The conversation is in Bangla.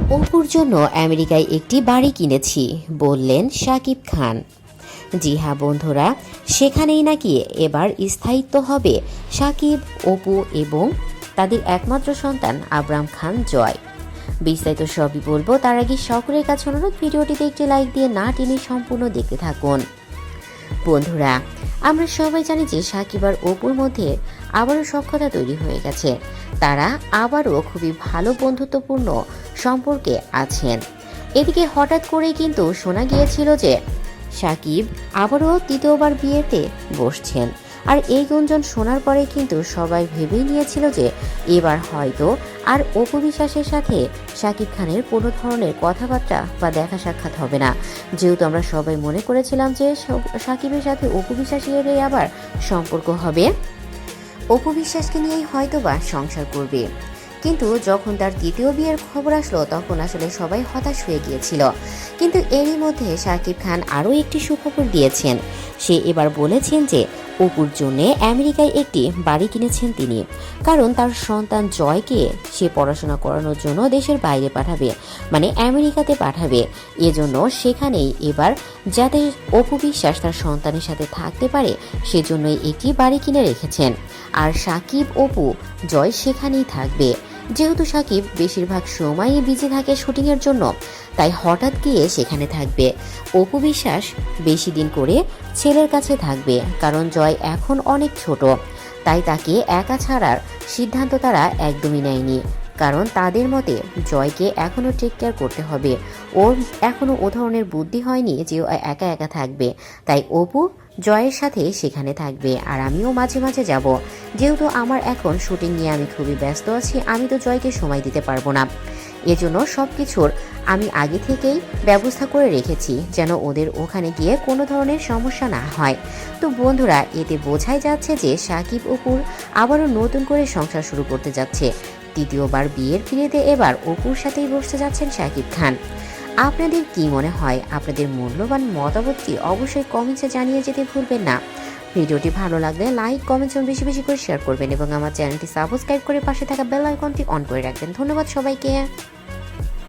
অপুর জন্য আমেরিকায় একটি বাড়ি কিনেছি, বললেন শাকিব খান। জি হ্যাঁ বন্ধুরা, সেখানেই নাকি এবার স্থায়িত্ব হবে সাকিব, অপু এবং তাদের একমাত্র সন্তান আবরাম খান জয়। বিস্তারিত সবই বলব, তার আগে সকলের কাছে অনুরোধ, ভিডিওটিতে একটি লাইক দিয়ে না টেনে সম্পূর্ণ দেখতে থাকুন। বন্ধুরা, আমরা সবাই জানি যে সাকিব আর অপুর মধ্যে আবারও সক্ষতা তৈরি হয়ে গেছে। তারা আবারও খুবই ভালো বন্ধুত্বপূর্ণ সম্পর্কে আছেন। এদিকে হঠাৎ করেই কিন্তু শোনা গিয়েছিল যে, সাকিব আবারও তৃতীয়বার বিয়েতে বসছেন। আর এই গুঞ্জন শোনার পরে কিন্তু সবাই ভেবেই নিয়েছিল যে, এবার হয়তো আর অপু বিশ্বাসের সাথে শাকিব খানের কোনো ধরনের কথাবার্তা বা দেখা সাক্ষাৎ হবে না। যেহেতু আমরা সবাই মনে করেছিলাম যে সাকিবের সাথে অপু আবার সম্পর্ক হবে অপু বিশ্বাসকে নিয়েই হয়তো বা সংসার করবে। কিন্তু যখন তার দ্বিতীয় বিয়ের খবর আসলো, তখন আসলে সবাই হতাশ হয়ে গিয়েছিল। কিন্তু এরই মধ্যে শাকিব খান আরও একটি সুখবর দিয়েছেন। সে এবার বলেছেন যে, অপুর জন্যে আমেরিকায় একটি বাড়ি কিনেছেন তিনি। কারণ তার সন্তান জয়কে সে পড়াশোনা করানোর জন্য দেশের বাইরে পাঠাবে মানে আমেরিকাতে পাঠাবে। এজন্য সেখানেই এবার যাতে অপু বিশ্বাস তার সন্তানের সাথে থাকতে পারে, সেজন্যই একটি বাড়ি কিনে রেখেছেন। আর সাকিব, অপু, জয় সেখানেই থাকবে। যেহেতু সাকিব বেশিরভাগ সময়ই বিজি থাকে শুটিংয়ের জন্য, তাই হঠাৎ গিয়ে সেখানে থাকবে। অপু বিশ্বাস বেশি দিন করে ছেলের কাছে থাকবে, কারণ জয় এখন অনেক ছোট। তাই তাকে একা ছাড়ার সিদ্ধান্ত তারা একদমই নেয়নি, কারণ তাদের মতে জয়কে এখনও টেক কেয়ার করতে হবে। ওর এখনও ও ধরনের বুদ্ধি হয়নি যে একা একা থাকবে। তাই অপু জয়ের সাথে সেখানে থাকবে আর আমিও মাঝে মাঝে যাব। যেহেতু আমার এখন শুটিং নিয়ে আমি খুবই ব্যস্ত আছি, আমি তো জয়কে সময় দিতে পারব না। এজন্য সব কিছুর আমি আগে থেকেই ব্যবস্থা করে রেখেছি যেন ওদের ওখানে গিয়ে কোনো ধরনের সমস্যা না হয়। তো বন্ধুরা, এতে বোঝাই যাচ্ছে যে সাকিব অপুর আবারও নতুন করে সংসার শুরু করতে যাচ্ছে। তৃতীয়বার বিয়ের পিড়িতে এবার অপুর সাথেই বসতে যাচ্ছেন সাকিব খান। আপনাদের কি মনে হয়? আপনাদের মূল্যবান মতামতটি অবশ্যই কমেন্টসে জানিয়ে যেতে ভুলবেন না। ভিডিওটি ভালো লাগলে লাইক, কমেন্টস এবং বেশি বেশি করে শেয়ার করবেন এবং আমার চ্যানেলটি সাবস্ক্রাইব করে পাশে থাকা বেল আইকনটি অন করে রাখবেন। ধন্যবাদ সবাইকে।